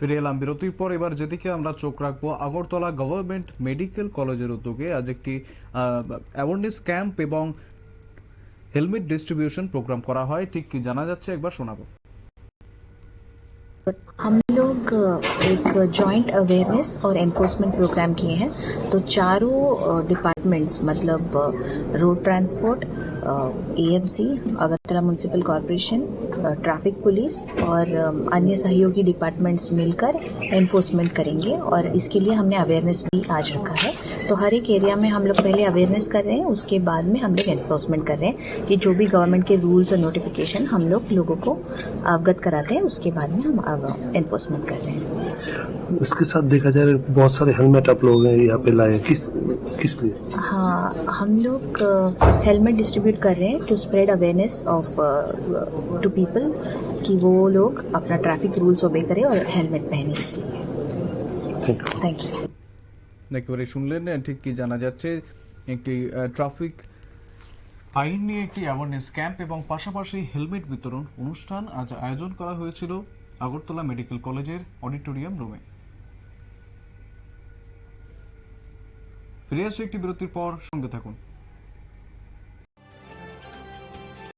ভরেlambda bureau two ইপর এবার যেটি কি আমরা চোখ রাখবো আগরতলা गवर्नमेंट মেডিকেল কলেজের উদ্যোগে আজ একটি অ্যাওয়ারনেস ক্যাম্প এবং হেলমেট ডিস্ট্রিবিউশন প্রোগ্রাম করা হয় ঠিক কি জানা যাচ্ছে একবার শোনাবো আমরা লোক এক joint awareness or empowerment programme किए हैं तो चारों डिपार्टमेंट्स मतलब road transport AMC Agartala municipal corporation traffic police और um, अन्य सहयोगी डिपार्टमेंट्स मिलकर एनफोर्समेंट करेंगे और इसके लिए हमने अवेयरनेस भी आज रखा है तो हर एक एरिया में हम लोग पहले अवेयरनेस कर रहे हैं उसके बाद में हम लोग एनफोर्समेंट कर रहे हैं कि जो भी गवर्नमेंट के रूल्स और नोटिफिकेशन हम लोग लोगों को अवगत कराते हैं उसके बाद में हम एनफोर्समेंट uh, कर रहे हैं इसके साथ देखा जाए बहुत सारे हेलमेट आप लोग यहाँ पे लाए किस किस लिए हाँ हम लोग हेलमेट डिस्ट्रीब्यूट कर रहे हैं to spread awareness of to people कि वो लोग अपना ट्रैफिक रूल्स ओबे करें और हेलमेट पहने इसलिए থ্যাংক ইউ একেবারে শুনলেন ঠিক কি জানা যাচ্ছে একটি ট্রাফিক আইন নিয়ে একটি অ্যাওয়ারনেস ক্যাম্প এবং পাশাপাশি হেলমেট বিতরণ অনুষ্ঠান আজ আয়োজন করা হয়েছিল আগরতলা মেডিকেল কলেজের অডিটোরিয়াম রুমে ফিরে আসছে একটি বিরতির পর সঙ্গে থাকুন